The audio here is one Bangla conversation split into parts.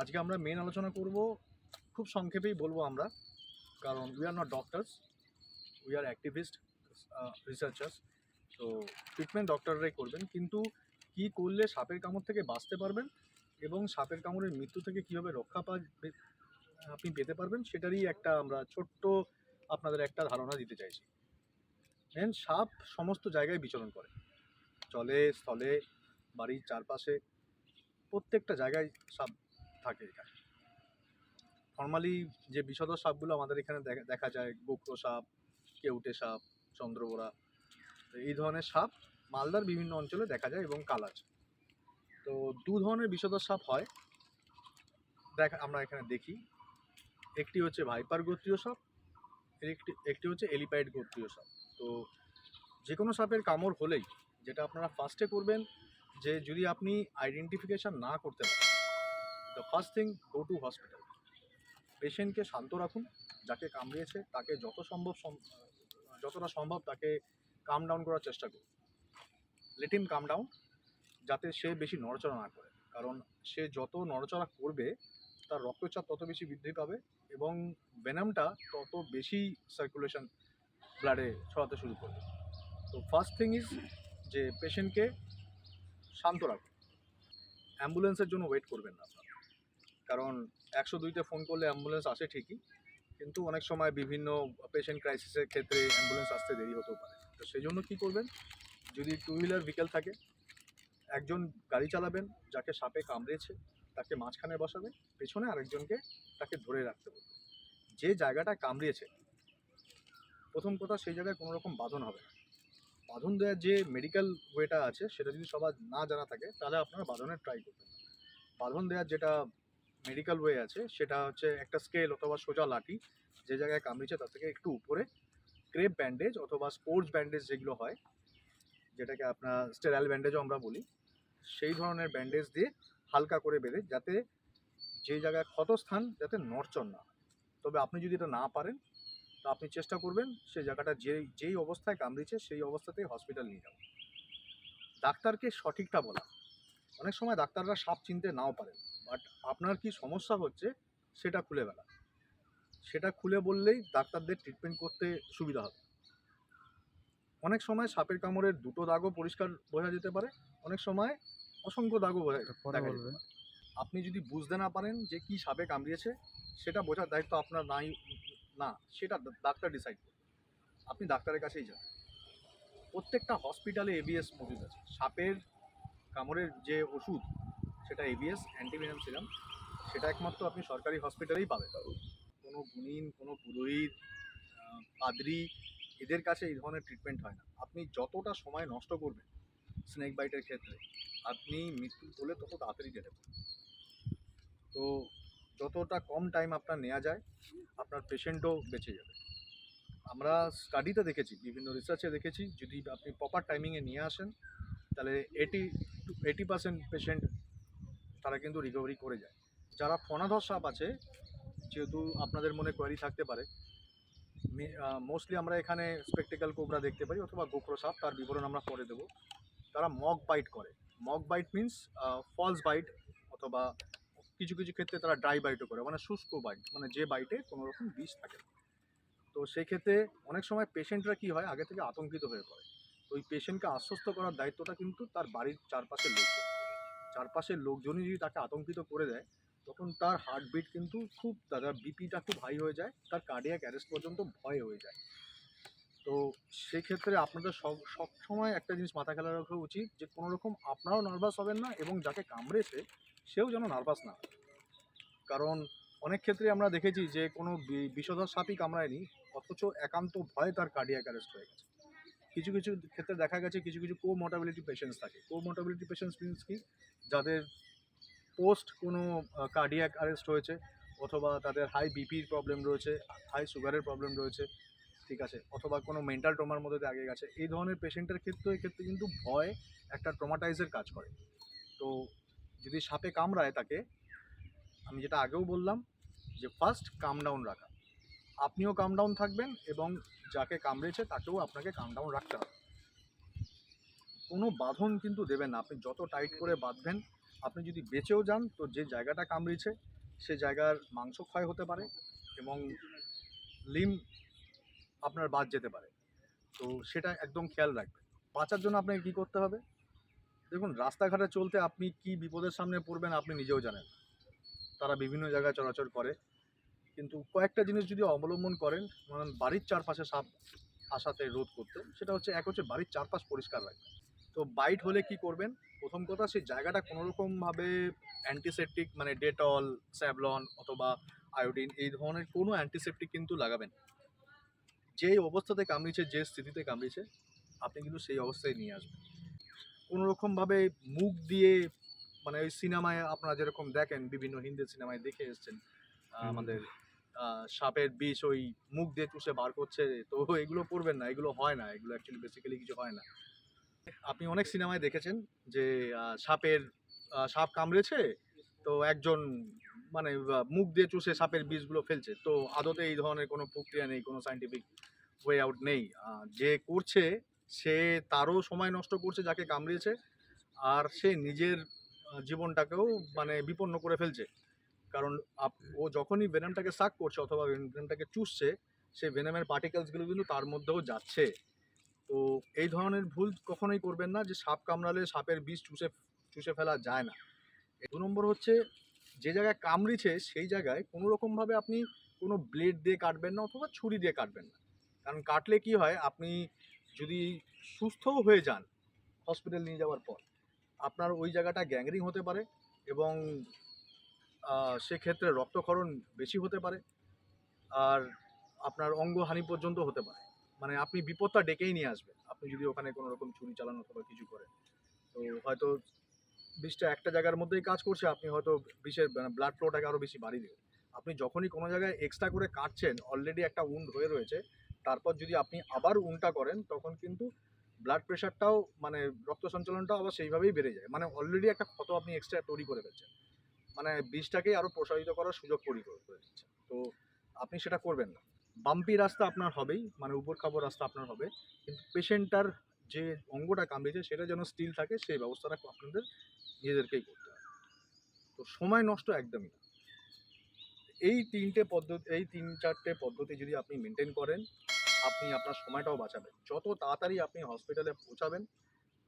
আজকে আমরা মেন আলোচনা করব, খুব সংক্ষেপেই বলব আমরা, কারণ we are not doctors we are activist researchers তো ট্রিটমেন্ট ডক্টররাই করবেন, কিন্তু কি করলে সাপের কামড় থেকে বাঁচতে পারবেন এবং সাপের কামড়ের মৃত্যু থেকে কীভাবে রক্ষা পা আপনি পেতে পারবেন, সেটারই একটা আমরা ছোট্ট আপনাদের একটা ধারণা দিতে চাইছি। মেন সাপ সমস্ত জায়গায় বিচরণ করে, জলে, স্থলে, বাড়ির চারপাশে, প্রত্যেকটা জায়গায় সাপ থাকে এখানে। নর্মালি যে বিষধর সাপগুলো আমাদের এখানে দেখা- যায় গোপ্র সাপ, কেউটে সাপ, চন্দ্রবোরা, এই ধরনের সাপ মালদার বিভিন্ন অঞ্চলে দেখা যায় এবং কালাজ তো দু ধরনের বিষধর সাপ হয়, দেখা, আমরা এখানে দেখি। একটি হচ্ছে ভাইপার গোত্রীয় সাপ, একটি একটি হচ্ছে এলিপাইড গোত্রীয় সাপ। তো যে কোনো সাপের কামড় হলেই, যেটা আপনারা ফার্স্টে করবেন, যে যদি আপনি আইডেন্টিফিকেশান না করতে পারেন the first thing go to hospital পেশেন্টকে শান্ত রাখুন, যাকে কামড়িয়েছে, তাকে যত সম্ভব যতটা সম্ভব তাকে কাম ডাউন করার চেষ্টা করুন। লেট কাম ডাউন যাতে সে বেশি নড়াচড়া না করে। কারণ সে যত নড়াচড়া করবে, তার রক্তচাপ তত বেশি বৃদ্ধি পাবে এবং ভেনামটা তত বেশি সার্কুলেশন ব্লাডে ছড়াতে শুরু করবে। তো ফার্স্ট থিং ইজ যে পেশেন্টকে শান্ত রাখুন। অ্যাম্বুলেন্সের জন্য ওয়েট করবেন না। কারণ একশো দুইতে ফোন করলে অ্যাম্বুলেন্স আসে ঠিকই, কিন্তু অনেক সময় বিভিন্ন পেশেন্ট ক্রাইসিসের ক্ষেত্রে অ্যাম্বুলেন্স আসতে দেরি হতেও পারে। তো সেই জন্য কী করবেন? যদি টু হুইলার ভেহিকেল থাকে, একজন গাড়ি চালাবেন, যাকে সাপে কামড়েছে, তাকে মাঝখানে বসাবে পেছনে আরেকজনকে তাকে ধরে রাখতে বলবে যে জায়গাটা কামড়িয়েছে প্রথম কথা সেই জায়গায় কোনো রকম বাঁধন হবে না। বাঁধন দেওয়ার যে মেডিকেল ওয়েটা আছে, সেটা যদি সবার না জানা থাকে, তাহলে আপনারা বাঁধনের ট্রাই করবেন। বাঁধন দেওয়ার যেটা মেডিকেল ওয়ে আছে, সেটা হচ্ছে একটা স্কেল অথবা সোজা লাঠি, যে জায়গায় কামড়িয়েছে তার থেকে একটু উপরে ক্রেপ ব্যান্ডেজ অথবা স্পোর্টস ব্যান্ডেজ যেগুলো হয়, যেটাকে আপনার স্টেরাইল ব্যান্ডেজও আমরা বলি, সেই ধরনের ব্যান্ডেজ দিয়ে হালকা করে বেঁধে যাতে যে জায়গায় ক্ষতস্থান যাতে নড়চড় না তবে আপনি যদি এটা না পারেন, তো আপনি চেষ্টা করবেন সেই জায়গাটা যেই যেই অবস্থায় কামড়িয়েছে সেই অবস্থাতেই হসপিটাল নিয়ে যাবেন ডাক্তারকে সঠিকটা বলা। অনেক সময় ডাক্তাররা সাপ চিনতে নাও পারেন। বাট আপনার কি সমস্যা হচ্ছে সেটা খুলে বেলা সেটা খুলে বললেই ডাক্তারদের ট্রিটমেন্ট করতে সুবিধা হবে। অনেক সময় সাপের কামড়ের দুটো দাগও পরিষ্কার বোঝা যেতে পারে অনেক সময় অসংখ্য দাগও বোঝা আপনি যদি বুঝতে না পারেন যে কি সাপে কামড়িয়েছে সেটা বোঝার দায়িত্ব আপনার নাই না সেটা ডাক্তার ডিসাইড করবে। আপনি ডাক্তারের কাছেই যান। প্রত্যেকটা হসপিটালে এবিএস মজুদ আছে। সাপের কামড়ের যে ওষুধ সেটা এবিএস অ্যান্টিভেনাম সিরাম সেটা একমাত্র আপনি সরকারি হসপিটালেই পাবেন। কোনো গুণিন, কোনো পুরোহিত পাদ্রি, এদের কাছে এই ধরনের ট্রিটমেন্ট হয় না। আপনি যতটা সময় নষ্ট করবেন স্নেক বাইটের ক্ষেত্রে, আপনি মৃত্যু হলে তত তাড়াতাড়ি যেতে পারেন তো যতটা কম টাইম আপনার নেওয়া যায়, আপনার পেশেন্টও বেঁচে যাবে। আমরা স্টাডিতে দেখেছি, বিভিন্ন রিসার্চে দেখেছি, যদি আপনি প্রপার টাইমিংয়ে নিয়ে আসেন, তাহলে এইটি এইটি পার্সেন্ট পেশেন্ট তারা কিন্তু রিকভারি করে যায়। যারা ফনাধর সাপ আছে, যেহেতু আপনাদের মনে কোয়ারি থাকতে পারে মোস্টলি আমরা এখানে স্পেকটেক্যাল কোবরা দেখতে পাই অথবা গোপ্রো সাপ, তার বিবরণ আমরা পরে দেবো। তারা মগ বাইট করে। Mock bite means false bite অথবা কিছু কিছু ক্ষেত্রে তারা ড্রাই বাইটও করে মানে শুষ্ক বাইট মানে যে বাইটে কোনো রকম বিষ থাকে। তো সেই ক্ষেত্রে অনেক সময় পেশেন্টরা কি হয়, আগে থেকে আতঙ্কিত হয়ে পড়ে। তো ওই পেশেন্টকে আশ্বস্ত করার দায়িত্বটা কিন্তু তার বাড়ির চারপাশের লোকজন। চারপাশের লোকজনই যদি তাকে আতঙ্কিত করে দেয়, তখন তার হার্টবিট কিন্তু খুব, তার বিপিটা খুব হাই হয়ে যায়, তার কার্ডিয়াক অ্যারেস্ট পর্যন্ত ভয় হয়ে যায়। তো সেক্ষেত্রে আপনাদের সব সবসময় একটা জিনিস মাথা খেলা রাখা উচিত যে কোনো রকম আপনারাও নার্ভাস হবেন না এবং যাকে কামড়েছে, সেও যেন নার্ভাস না। কারণ অনেক ক্ষেত্রে আমরা দেখেছি যে, কোনো বিষধর সাপই কামড়ায়নি, অথচ একান্ত ভয়ে তার কার্ডিয়াক অ্যারেস্ট হয়ে গেছে। কিছু কিছু ক্ষেত্রে দেখা গেছে কিছু কিছু কো মোটাবিলিটি পেশেন্টস থাকে। কো মোটাবিলিটি পেশেন্টস মিনস কি? যাদের পোস্ট কোনো কার্ডিয়াক অ্যারেস্ট হয়েছে অথবা তাদের হাই বিপির প্রবলেম রয়েছে হাই সুগারের প্রবলেম রয়েছে, ঠিক আছে? অথবা কোনো মেন্টাল ট্রমার মধ্যে আগে গেছে। এই ধরনের পেশেন্টের ক্ষেত্রে ক্ষেত্রে কিন্তু ভয় একটা ট্রমাটাইজের কাজ করে। তো যদি সাপে কামড়ায় তাকে, আমি যেটা আগেও বললাম যে ফার্স্ট কাম ডাউন রাখা। আপনিও কাম ডাউন থাকবেন এবং যাকে কামড়েছে তাকেও আপনাকে কাম ডাউন রাখতে হবে। কোনো বাঁধন কিন্তু দেবেন না। আপনি যত টাইট করে বাঁধবেন, আপনি যদি বেঁচেও যান, তো যে জায়গাটা কামড়েছে, সে জায়গার মাংস ক্ষয় হতে পারে এবং লিম আপনার বাদ যেতে পারে। তো সেটা একদম খেয়াল রাখবেন। বাঁচার জন্য আপনাকে কী করতে হবে? দেখুন, রাস্তাঘাটে চলতে আপনি কি বিপদের সামনে পড়বেন আপনি নিজেও জানেন তারা বিভিন্ন জায়গায় চলাচল করে। কিন্তু কয়েকটা জিনিস যদি অবলম্বন করেন মানে বাড়ির চারপাশে সাপ আসাতে রোধ করতে সেটা হচ্ছে এক হচ্ছে বাড়ির চারপাশ পরিষ্কার রাখবেন তো বাইট হলে কি করবেন? প্রথম কথা সেই জায়গাটা কোনোরকমভাবে অ্যান্টিসেপটিক মানে ডেটল স্যাভলন অথবা আয়োডিন এই ধরনের কোনো অ্যান্টিসেপটিক কিন্তু লাগাবেন যেই অবস্থাতে কামড়িয়েছে যে স্থিতিতে কামড়িয়েছে আপনি কিন্তু সেই অবস্থায় নিয়ে আসবেন। কোনো রকমভাবে মুখ দিয়ে মানে ওই সিনেমায় আপনারা যেরকম দেখেন বিভিন্ন হিন্দি সিনেমায় দেখে এসছেন আমাদের সাপের বিষ ওই মুখ দিয়ে চুষে বার করছে, তো এগুলো করবেন না, এগুলো হয় না, এগুলো অ্যাকচুয়ালি বেসিক্যালি কিছু হয় না। আপনি অনেক সিনেমায় দেখেছেন যে সাপের সাপ কামড়েছে, তো একজন মানে মুখ দিয়ে চুষে সাপের বিষগুলো ফেলছে, তো আদতে এই ধরনের কোনো প্রক্রিয়া নেই, কোনো সাইন্টিফিক ওয়ে আউট নেই। যে করছে, সে তারও সময় নষ্ট করছে যাকে কামড়িয়েছে, আর সে নিজের জীবনটাকেও মানে বিপন্ন করে ফেলছে। কারণ আপ- ও যখনই ভেনামটাকে সাক করছে অথবা ভেনামটাকে চুষছে সেই ভেনামের পার্টিকেলসগুলো কিন্তু তার মধ্যেও যাচ্ছে। তো এই ধরনের ভুল কখনোই করবেন না যে সাপ কামড়ালে সাপের বিষ চুষে চুষে ফেলা যায় না। দু নম্বর হচ্ছে যে জায়গায় কামড়িছে সেই জায়গায় কোনো রকমভাবে আপনি কোনো ব্লেড দিয়ে কাটবেন না অথবা ছুরি দিয়ে কাটবেন না। কারণ কাটলে কি হয় আপনি যদি সুস্থও হয়ে যান হসপিটাল নিয়ে যাওয়ার পর আপনার ওই জায়গাটা গ্যাংরিং হতে পারে এবং সেক্ষেত্রে রক্তক্ষরণ বেশি হতে পারে আর আপনার অঙ্গহানি পর্যন্ত হতে পারে। মানে আপনি বিপদটা ডেকেই নিয়ে আসবেন। আপনি যদি ওখানে কোনো রকম চুরি চালানো অথবা কিছু করেন। তো হয়তো বিষটা একটা জায়গার মধ্যেই কাজ করছে, আপনি হয়তো বিষের ব্লাড ফ্লোটাকে আরও বেশি বাড়িয়ে দেবেন। আপনি যখনই কোনো জায়গায় এক্সট্রা করে কাটছেন অলরেডি একটা উন্ড হয়ে রয়েছে, তারপর যদি আপনি আবার উনটা করেন, তখন কিন্তু ব্লাড প্রেশারটাও মানে রক্ত সঞ্চালনটাও আবার সেইভাবেই বেড়ে যায়। মানে অলরেডি একটা ক্ষত আপনি এক্সট্রা তৈরি করে ফেলছেন। মানে বিষটাকেই আরও প্রসারিত করার সুযোগ করে দিচ্ছেন তো আপনি সেটা করবেন না। বাম্পি রাস্তা আপনার হবেই মানে উপর খাব রাস্তা আপনার হবে। কিন্তু পেশেন্টটার যে অঙ্গটা কামড়েছে, সেটা যেন স্টিল থাকে, সেই ব্যবস্থাটা আপনাদের নিজেদেরকেই করতে হবে। তো সময় নষ্ট একদমই না। এই তিনটে পদ্ধতি এই তিন চারটে পদ্ধতি যদি আপনি মেনটেন করেন, আপনি আপনার সময়টাও বাঁচাবেন। যত তাড়াতাড়ি আপনি হসপিটালে পৌঁছাবেন,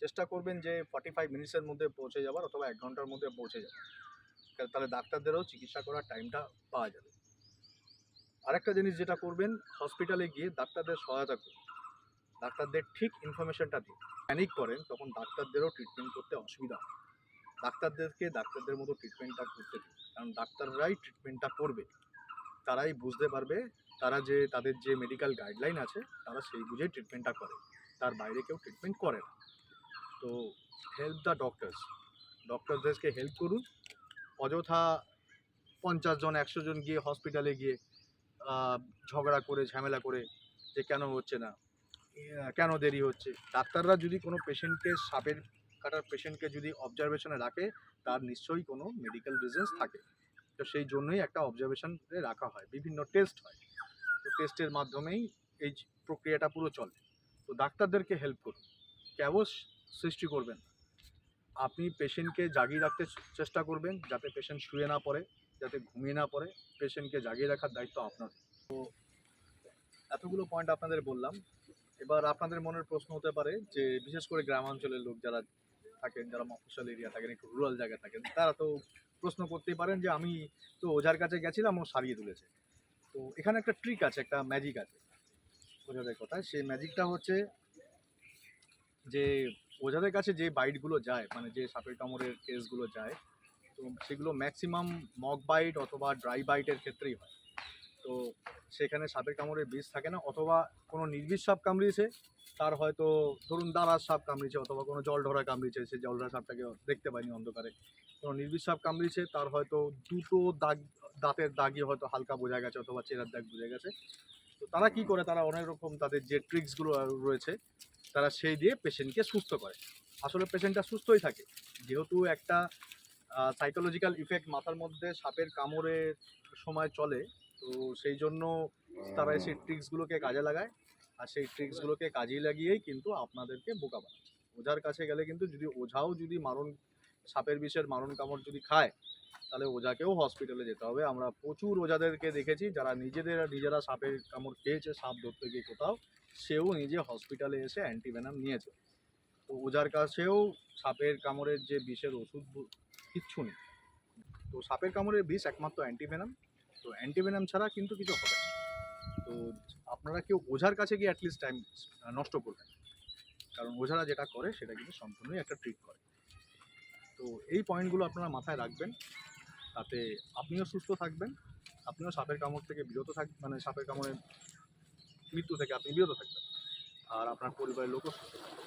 চেষ্টা করবেন যে ফর্টি ফাইভ মিনিটসের মধ্যে পৌঁছে যাবার অথবা এক ঘণ্টার মধ্যে পৌঁছে তা- তাহলে ডাক্তারদেরও চিকিৎসা করার টাইমটা পাওয়া যাবে। আরেকটা জিনিস যেটা করবেন হসপিটালে গিয়ে ডাক্তারদের সহায়তা করুন। ডাক্তারদের ঠিক ইনফরমেশনটা দিন। প্যানিক করেন, তখন ডাক্তারদেরও ট্রিটমেন্ট করতে অসুবিধা হয় ডাক্তারদেরকে ডাক্তারদের মতো ট্রিটমেন্টটা করতে দিন। কারণ ডাক্তাররাই ট্রিটমেন্টটা করবে। তারাই বুঝতে পারবে, তারা যে, তাদের যে মেডিকেল গাইডলাইন আছে, তারা সেই বুঝেই ট্রিটমেন্টটা করে। তার বাইরে কেউ ট্রিটমেন্ট করে না। তো হেল্প দ্য ডক্টরস ডক্টরদেরকে হেল্প করুন। অযথা পঞ্চাশ জন, একশো জন গিয়ে হসপিটালে গিয়ে ঝগড়া করে, ঝামেলা করে যে কেন হচ্ছে না? কেন দেরি হচ্ছে? ডাক্তাররা যদি কোনো পেশেন্টকে সাপের কাটার পেশেন্টকে যদি অবজারভেশনে রাখে, তার নিশ্চয়ই কোনো মেডিকেল রিজনস থাকে। তো সেই জন্যই একটা অবজারভেশনে রাখা হয়। বিভিন্ন টেস্ট হয়। তো টেস্টের মাধ্যমেই এই প্রক্রিয়াটা পুরো চলে। তো ডাক্তারদেরকে হেল্প করুন। ক্যাবস সৃষ্টি করবেন না। আপনি পেশেন্টকে জাগিয়ে রাখতে চেষ্টা করবেন যাতে পেশেন্ট শুয়ে না পড়ে, যাতে ঘুমিয়ে না পড়ে। পেশেন্টকে জাগিয়ে রাখার দায়িত্ব আপনার। তো এতগুলো পয়েন্ট আপনাদের বললাম। এবার আপনাদের মনের প্রশ্ন হতে পারে যে, বিশেষ করে গ্রামাঞ্চলের লোক যারা থাকেন, যারা মফস্বল এরিয়া থাকেন, একটু রুরাল জায়গায় থাকেন, তারা তো প্রশ্ন করতেই পারেন যে, আমি তো ওঝার কাছে গেছিলাম, ও সারিয়ে তুলেছে। তো এখানে একটা ট্রিক আছে, একটা ম্যাজিক আছে। ওঝাদের কথায়? সেই ম্যাজিকটা হচ্ছে যে ওঝাদের কাছে যে বাইটগুলো যায় মানে যে সাপের কামড়ের কেসগুলো যায়, তো সেগুলো ম্যাক্সিমাম মক বাইট অথবা ড্রাই বাইটের ক্ষেত্রেই হয়। তো সেখানে সাপের কামড়ে বিষ থাকে না, অথবা কোনো নির্বিষ সাপ কামড়িয়েছে, তার হয়তো ধরুন দাঁড়ার সাপ কামড়িয়েছে অথবা কোনো জল ঢরা কামড়িয়েছে, সে জল ঢরা সাপটাকে দেখতে পায়নি অন্ধকারে। কোনো নির্বিষ সাপ কামড়িয়েছে, তার হয়তো দুটো দাগ, দাঁতের দাগই হয়তো হালকা বোঝা গেছে অথবা চেরার দাগ বোঝা গেছে। তো তারা কি করে? তারা অনেক রকম তাদের যে ট্রিক্সগুলো রয়েছে তারা সেই দিয়ে পেশেন্টকে সুস্থ করে। আসলে পেশেন্টটা সুস্থই থাকে। যেহেতু একটা সাইকোলজিক্যাল ইফেক্ট মাথার মধ্যে সাপের কামড়ের সময় চলে, তো সেই জন্য তারা সেই ট্রিক্সগুলোকে কাজে লাগায়। আর সেই ট্রিক্সগুলোকে কাজে লাগিয়েই কিন্তু আপনাদেরকে বোকা বানাচ্ছে ওঝার কাছে গেলে কিন্তু যদি, ওঝাও যদি মারণ, সাপের বিষের মারণ কামড় যদি খায় তাহলে ওজাকেও হসপিটালে যেতে হবে। আমরা প্রচুর ওজাদেরকে দেখেছি, যারা নিজেদের, নিজেরা সাপের কামড় খেয়েছে, সাপ ধরতে গিয়ে কোথাও, সেও নিজে হসপিটালে এসে অ্যান্টিভেনাম নিয়েছে। তো ওজার কাছেও সাপের কামড়ের যে বিষের ওষুধ কিচ্ছু নেই। তো সাপের কামড়ের বিষ একমাত্র অ্যান্টিভেনাম তো অ্যান্টিভেনাম ছাড়া কিন্তু কিছু হবে না। তো আপনারা কেউ ওঝার কাছে গিয়ে অ্যাটলিস্ট টাইম নষ্ট করবেন কারণ ওঝারা যেটা করে, সেটা কিন্তু সম্পূর্ণই একটা ট্রিট করে। তো এই পয়েন্টগুলো আপনারা মাথায় রাখবেন। তাতে আপনিও সুস্থ থাকবেন, আপনিও সাপের কামড় থেকে বিরত থাক মানে সাপের কামড়ে মৃত্যু থেকে আপনি বিরত থাকবেন। আর আপনার পরিবারের লোকও সুস্থ থাকবে।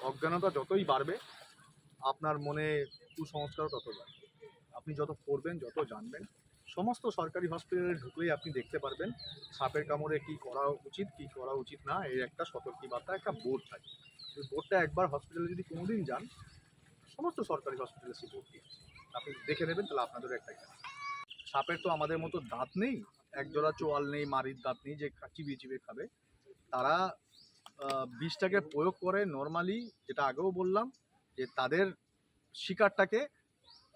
অজ্ঞানতা যতই বাড়বে, আপনার মনে কুসংস্কারও তত বাড়বে। আপনি যত পড়বেন, যত জানবেন, সমস্ত সরকারি হসপিটালে ঢুকলেই আপনি দেখতে পারবেন সাপের কামড়ে কি করা উচিত, কি করা উচিত না, এর একটা সতর্কী বার্তা একটা বোর্ড থাকে। ওই বোর্ডটা একবার হসপিটালে যদি কোনোদিন যান, সমস্ত সরকারি হসপিটালে সেই বোর্ডটি আছে। আপনি দেখে নেবেন, তাহলে আপনাদেরও একটা জ্ঞান সাপের তো আমাদের মতো দাঁত নেই, একজোড়া চোয়াল নেই, মারির দাঁত নেই, যে চিবিয়ে চিবিয়ে খাবে। তারা বিষটাকে প্রয়োগ করে নর্মালি যেটা আগেও বললাম, যে তাদের শিকারটাকে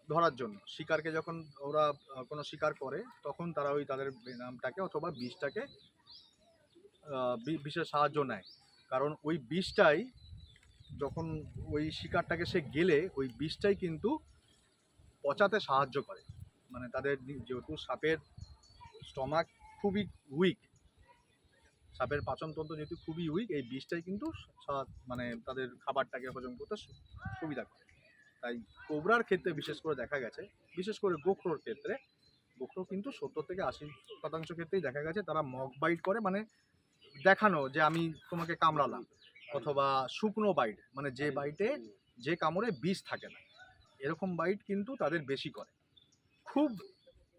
ধরার জন্য। শিকারকে যখন ওরা কোনো শিকার করে, তখন তারা ওই তাদের নামটাকে অথবা বিষটাকে বিষের সাহায্য নেয়। কারণ ওই বিষটাই, যখন ওই শিকারটাকে সে গেলে, ওই বিষটাই কিন্তু পচাতে সাহায্য করে। মানে তাদের যেহেতু সাপের স্টমাক খুবই উইক, সাপের পাচনতন্ত্র যেহেতু খুবই উইক, এই বিষটাই কিন্তু মানে তাদের খাবারটাকে হজম করতে সুবিধা করে। তাই কোবরার ক্ষেত্রে বিশেষ করে দেখা গেছে, বিশেষ করে গোখরোর ক্ষেত্রে, গোখরো কিন্তু সত্তর থেকে আশি শতাংশ ক্ষেত্রেই দেখা গেছে, তারা মগ বাইট করে মানে দেখানো যে আমি তোমাকে কামড়ালাম, অথবা শুকনো বাইট মানে যে বাইটে যে কামড়ে বিষ থাকে না। এরকম বাইট কিন্তু তাদের বেশি করে। খুব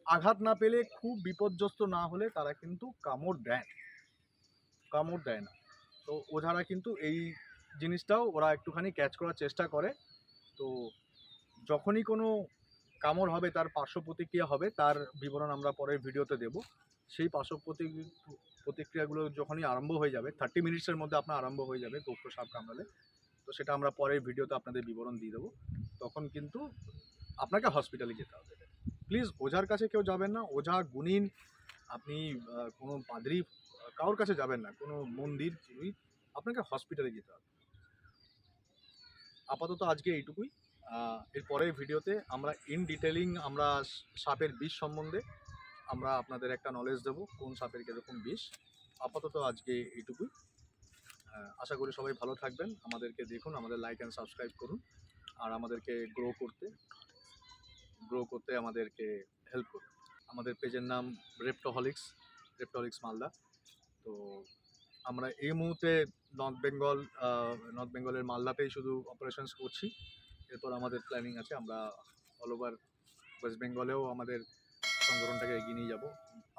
আঘাত না পেলে, খুব বিপর্যস্ত না হলে তারা কিন্তু কামড় দেয় কামড় দেয় না। তো ওঝারা কিন্তু এই জিনিসটাও ওরা একটুখানি ক্যাচ করার চেষ্টা করে। তো যখনই কোনো কামড় হবে, তার পার্শ্ব প্রতিক্রিয়া হবে, তার বিবরণ আমরা পরের ভিডিওতে দেব। সেই পার্শ্ব প্রতি- প্রতিক্রিয়াগুলো যখনই আরম্ভ হয়ে যাবে থার্টি মিনিটসের মধ্যে আপনার আরম্ভ হয়ে যাবে গোপ্র সাপ কামড়ালে। তো সেটা আমরা পরের ভিডিওতে আপনাদের বিবরণ দিয়ে দেবো। তখন কিন্তু আপনাকে হসপিটালে যেতে হবে। প্লিজ ওঝার কাছে কেউ যাবেন না। ওঝা গুণিন আপনি কোনো পাদ্রি কারোর কাছে যাবেন না। কোনো মন্দির আপনাকে হসপিটালে যেতে হবে। আপাতত আজকে এইটুকুই। আহ, এর পরের ভিডিওতে আমরা ইন ডিটেলিং আমরা সাপের বিষ সম্বন্ধে আমরা আপনাদের একটা নলেজ দেবো কোন সাপের কীরকম বিষ। আপাতত আজকে এইটুকুই। আশা করি সবাই ভালো থাকবেন। আমাদেরকে দেখুন, আমাদের লাইক অ্যান্ড সাবস্ক্রাইব করুন। আর আমাদেরকে গ্রো করতে গ্রো করতে আমাদেরকে হেল্প করুন। আমাদের পেজের নাম রেপ্টোহলিক্স রেপ্টোহলিক্স মালদা তো আমরা এই মুহূর্তে নর্থ বেঙ্গল নর্থ বেঙ্গলের মালদাতেই শুধু অপারেশনস করছি। এরপর আমাদের প্ল্যানিং আছে, আমরা অল ওভার ওয়েস্ট বেঙ্গলেও আমাদের সংগঠনটাকে এগিয়ে নিয়ে যাব।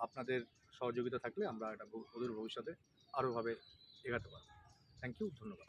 আপনাদের সহযোগিতা থাকলে আমরা এটা অদূর ভবিষ্যতে আরোভাবে এগাতে পারব। থ্যাংক ইউ ধন্যবাদ।